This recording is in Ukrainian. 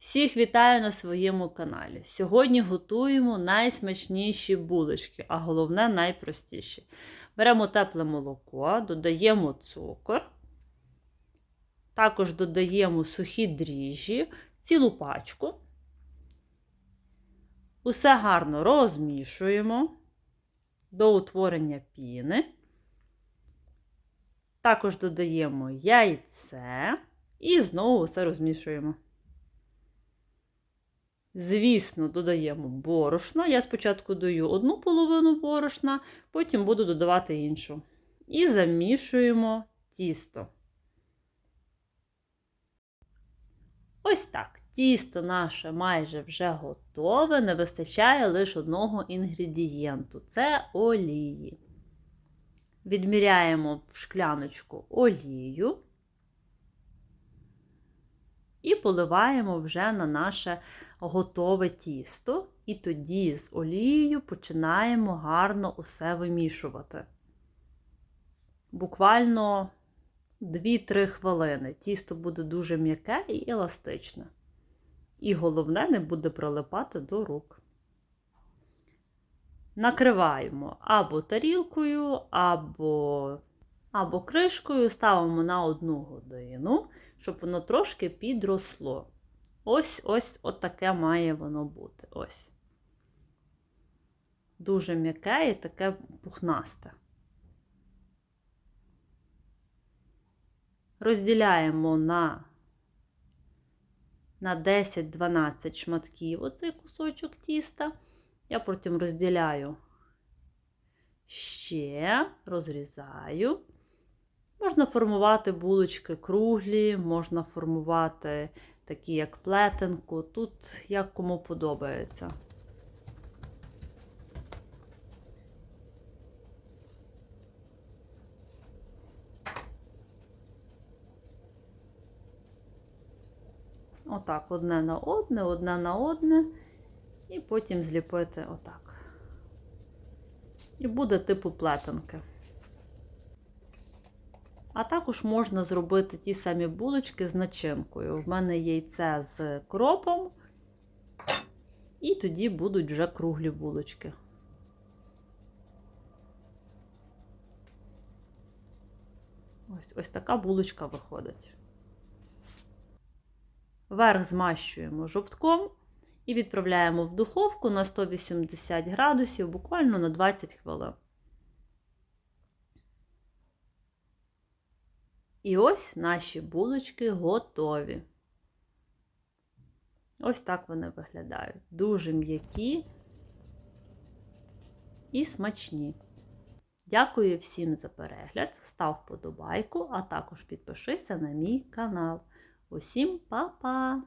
Всіх вітаю на своєму каналі. Сьогодні готуємо найсмачніші булочки, а головне найпростіші. Беремо тепле молоко, додаємо цукор, також додаємо сухі дріжджі, цілу пачку. Усе гарно розмішуємо до утворення піни. Також додаємо яйце і знову все розмішуємо. Звісно, додаємо борошно. Я спочатку даю одну половину борошна, потім буду додавати іншу. І замішуємо тісто. Ось так. Тісто наше майже вже готове, не вистачає лише одного інгредієнту це олії. Відміряємо в шкляночку олію поливаємо вже на наше готове тісто. І тоді з олією починаємо гарно усе вимішувати. Буквально 2-3 хвилини. Тісто буде дуже м'яке і еластичне. І головне, не буде прилипати до рук. Накриваємо або тарілкою, або або кришкою, ставимо на одну годину, щоб воно трошки підросло. Ось ось от таке має воно бути. Ось. Дуже м'яке і таке пухнасте. Розділяємо на на 10-12 шматків оцей кусочок тіста. Я потім розділяю ще, розрізаю. Можна формувати булочки круглі, можна формувати такі, як плетенку. Тут як кому подобається. Отак, одне на одне, одне на одне, і потім зліпити отак. І буде типу плетенки. А також можна зробити ті самі булочки з начинкою. В мене яйце з кропом, і тоді будуть вже круглі булочки. Ось, ось така булочка виходить. Верх змащуємо жовтком і відправляємо в духовку на 180 градусів буквально на 20 хвилин. І ось наші булочки готові. Ось так вони виглядають. Дуже м'які і смачні. Дякую всім за перегляд. Став вподобайку, а також підпишися на мій канал. Усім па-па!